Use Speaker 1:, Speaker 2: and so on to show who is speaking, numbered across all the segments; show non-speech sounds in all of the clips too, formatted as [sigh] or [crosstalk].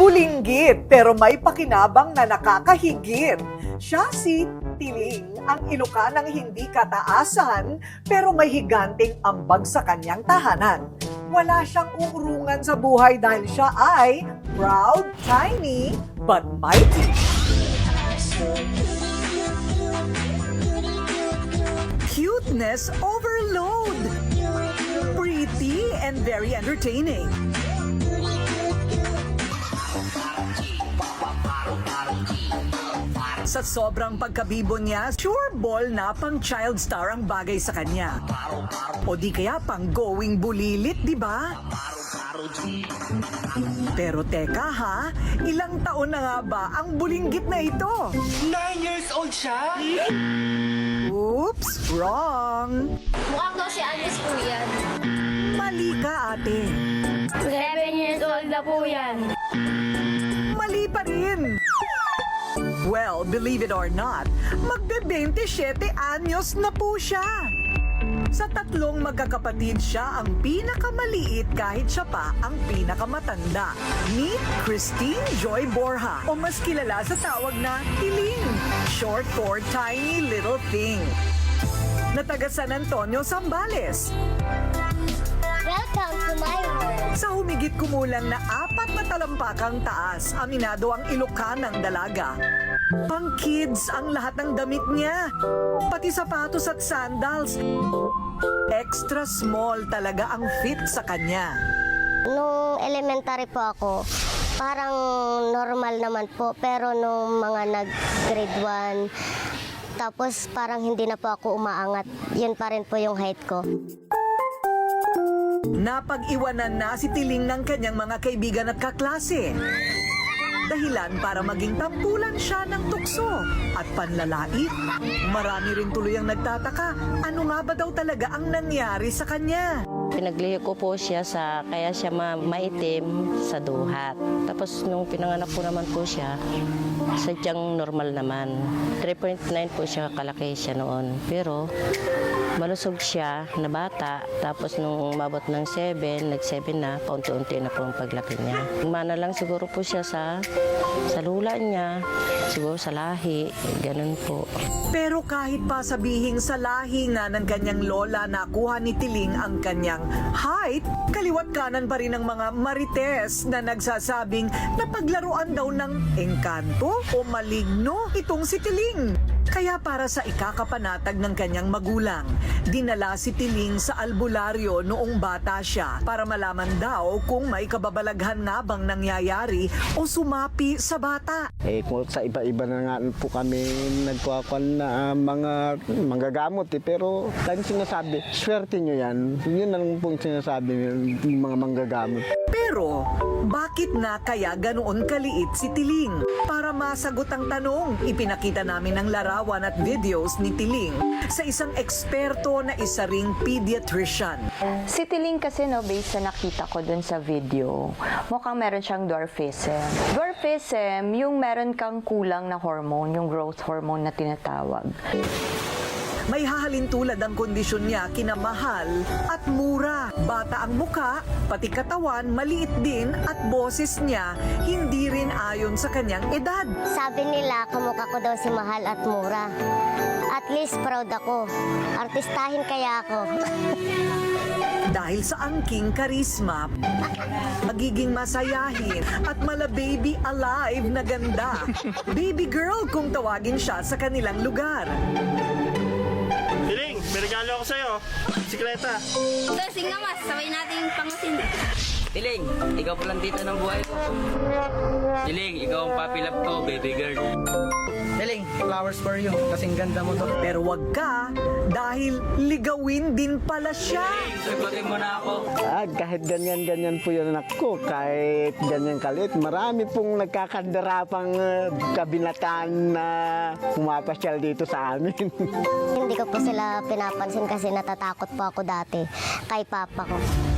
Speaker 1: Bulinggit pero may pakinabang na nakakahigit. Siya si Tiling, ang Ilocanang hindi kataasan pero may higanting ambag sa kanyang tahanan. Wala siyang uurungan sa buhay dahil siya ay proud, tiny, but mighty. Cuteness overload! Pretty and very entertaining. Sa sobrang pagkabibo niya, sure ball na pang child star ang bagay sa kanya. O di kaya pang going bulilit, di ba? Pero teka ha, ilang taon na nga ba ang bulinggit na ito?
Speaker 2: Nine years old siya?
Speaker 1: Oops, wrong.
Speaker 3: Mukhang daw si Agnes po yan.
Speaker 1: Mali ka ate.
Speaker 3: Seven years old na po yan.
Speaker 1: Well, believe it or not, magbe-27 anyos na po siya. Sa tatlong magkakapatid siya ang pinakamaliit kahit siya pa ang pinakamatanda. Meet Christine Joy Borja o mas kilala sa tawag na Tiling, short for Tiny Little Thing. Na taga San Antonio, Zambales.
Speaker 3: Welcome to my world.
Speaker 1: Sa humigit kumulang na apat na talampakang taas, aminado ang ilokan ng dalaga. Pang kids ang lahat ng damit niya. Pati sapatos at sandals. Extra small talaga ang fit sa kanya.
Speaker 4: Nung elementary po ako, parang normal naman po. Pero nung mga nag-grade 1, tapos parang hindi na po ako umaangat. Yun pa rin po yung height ko.
Speaker 1: Napag-iwanan na si Tiling ng kanyang mga kaibigan at kaklase. Dahilan para maging tampulan siya ng tukso at panlalait. Marami rin tuloy ang nagtataka, ano nga ba daw talaga ang nangyari sa kanya?
Speaker 5: Pinaglihi ko po siya sa, kaya siya ma- maitim sa duhat. Tapos nung pinanganak ko naman po siya, sadyang normal naman. 3.9 po siya kalaki siya noon. Pero malusog siya na bata. Tapos nung umabot ng 7, nag-7 na, paunti-unti na po ang paglaki niya. Mana lang siguro po siya sa, sa lula niya, siguro sa lahi, ganun po.
Speaker 1: Pero kahit pa sabihing sa lahi nga ng kanyang lola nakuha ni Tiling ang kanyang height, kaliwat kanan pa rin ng mga marites na nagsasabing napaglaruan daw ng engkanto o maligno itong si Tiling. Kaya para sa ikakapanatag ng kanyang magulang, dinala si Tiling sa albularyo noong bata siya para malaman daw kung may kababalaghan na bang nangyayari o sumapi sa bata.
Speaker 6: Eh, kung sa iba-iba na nga po kami nagkuhakuan na ah, mga manggagamot eh. Pero lagi sinasabi, swerte nyo yan. Yun ang pong sinasabi ng mga manggagamot.
Speaker 1: Pero, bakit nga kaya ganoon kaliit si Tiling? Para masagot ang tanong, ipinakita namin ang larawan at videos ni Tiling sa isang eksperto na isa ring pediatrician.
Speaker 7: Si Tiling kasi no, based sa nakita ko dun sa video, mukhang meron siyang dwarfism. Dwarfism, yung meron kang kulang na hormone, yung growth hormone na tinatawag.
Speaker 1: May hahalin tulad ang kondisyon niya kinamahal at mura. Bata ang muka, pati katawan, maliit din at boses niya hindi rin ayon sa kanyang edad.
Speaker 4: Sabi nila, kamukha ko daw si Mahal at Mura. At least proud ako. Artistahin kaya ako. [laughs]
Speaker 1: Dahil sa angking karisma, magiging masayahin at mala baby alive na ganda. [laughs] Baby girl kung tawagin siya sa kanilang lugar.
Speaker 8: Regalo ako sa'yo. Sikleta.
Speaker 3: Ito, singamas. Sabay natin pangusin.
Speaker 9: Tiling, ikaw pa lang dito ng buhay ko. Tiling, ikaw ang papi love ko, baby girl.
Speaker 2: Tiling, flowers for you. Kasing ganda mo to.
Speaker 1: Pero wag ka dahil ligawin din pala siya.
Speaker 9: Sagutin mo na ako.
Speaker 6: Ah, kahit ganyan-ganyan po yung anak ko, kahit ganyan kalit, marami pong nagkakandarapang uh, kabinatan na pumapasyal dito sa amin. [laughs]
Speaker 4: Hindi ko po sila pinapansin kasi natatakot po ako dati kay papa ko.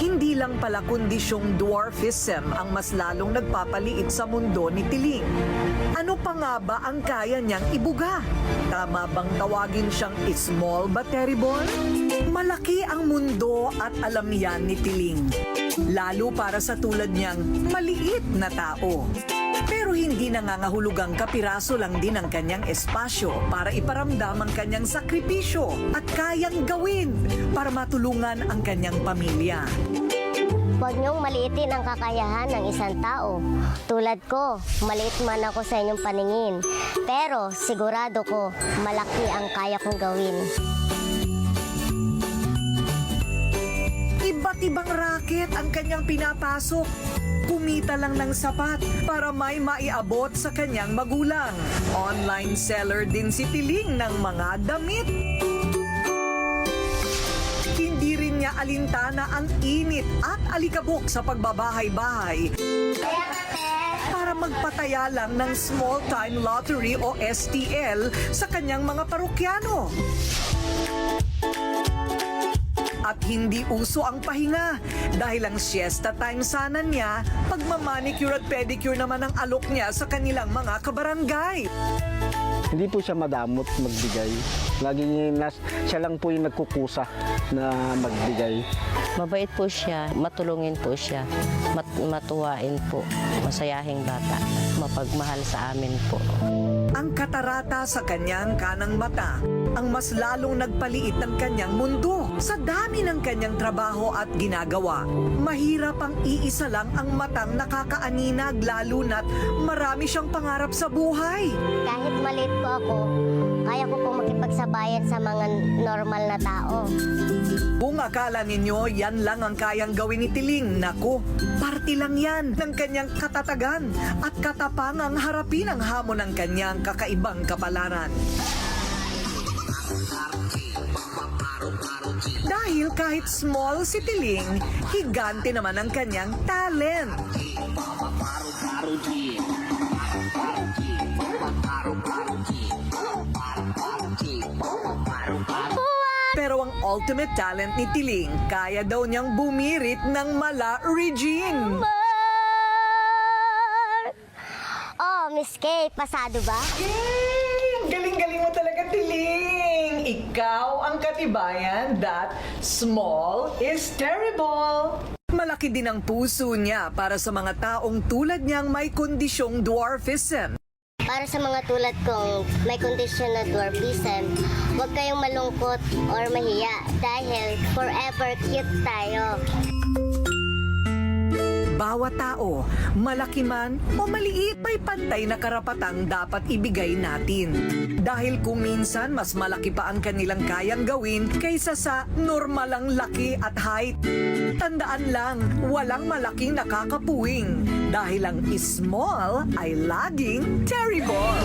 Speaker 1: Hindi lang pala kondisyong dwarfism ang mas lalong nagpapaliit sa mundo ni Tiling. Ano pa nga ba ang kaya niyang ibuga? Tama bang tawagin siyang small but terrible? Mal Malaki ang mundo at alam yan ni Tiling. Lalo para sa tulad niyang maliit na tao. Pero hindi nangangahulugang kapiraso lang din ang kanyang espasyo para iparamdam ang kanyang sakripisyo at kayang gawin para matulungan ang kanyang pamilya.
Speaker 4: Huwag niyong maliitin ang kakayahan ng isang tao. Tulad ko, maliit man ako sa inyong paningin. Pero sigurado ko, malaki ang kaya kong gawin.
Speaker 1: Iba't ibang racket ang kanyang pinapasok. Kumita lang ng sapat para may maiabot sa kanyang magulang. Online seller din si Tiling ng mga damit. Hindi rin niya alintana ang init at alikabok sa pagbabahay-bahay para magpataya lang ng small time lottery o STL sa kanyang mga parokyano. At hindi uso ang pahinga dahil ang siesta time sana niya, pagmamanicure at pedicure naman ang alok niya sa kanilang mga kabarangay.
Speaker 6: Hindi po siya madamot magbigay. Lagi niya, nas, siya lang po yung nagkukusa na magbigay.
Speaker 5: Mabait po siya, matulungin po siya, mat matuwain po, masayahing bata, mapagmahal sa amin po.
Speaker 1: Ang katarata sa kanyang kanang mata ang mas lalong nagpaliit ng kanyang mundo sa dami ng kanyang trabaho at ginagawa. Mahirap ang iisa lang ang matang nakakaaninag lalo na't marami siyang pangarap sa buhay.
Speaker 4: Kahit maliit po ako, kaya ko pong makipagsabayan sa mga normal na tao.
Speaker 1: Kung akala ninyo yan lang ang kayang gawin ni Tiling, naku, parti lang yan ng kanyang katatagan at katapangang harapin ang hamon ng kanyang kakaibang kapalaran. Dahil kahit small si Tiling, higante naman ang kanyang talent. Pero ang ultimate talent ni Tiling, kaya daw niyang bumirit ng mala Regine.
Speaker 4: Oh, Miss Kay, pasado ba?
Speaker 1: Galing-galing mo talaga, Tiling! Ikaw ang katibayan that small is terrible. Malaki din ang puso niya para sa mga taong tulad niyang may kondisyong dwarfism.
Speaker 4: Para sa mga tulad kong may kondisyon na dwarfism, huwag kayong malungkot or mahiya dahil forever cute tayo.
Speaker 1: Bawat tao, malaki man o maliit, may pantay na karapatang dapat ibigay natin. Dahil kung minsan mas malaki pa ang kanilang kayang gawin kaysa sa normal ang laki at height. Tandaan lang, walang malaking nakakapuwing. Dahil ang small ay laging terrible.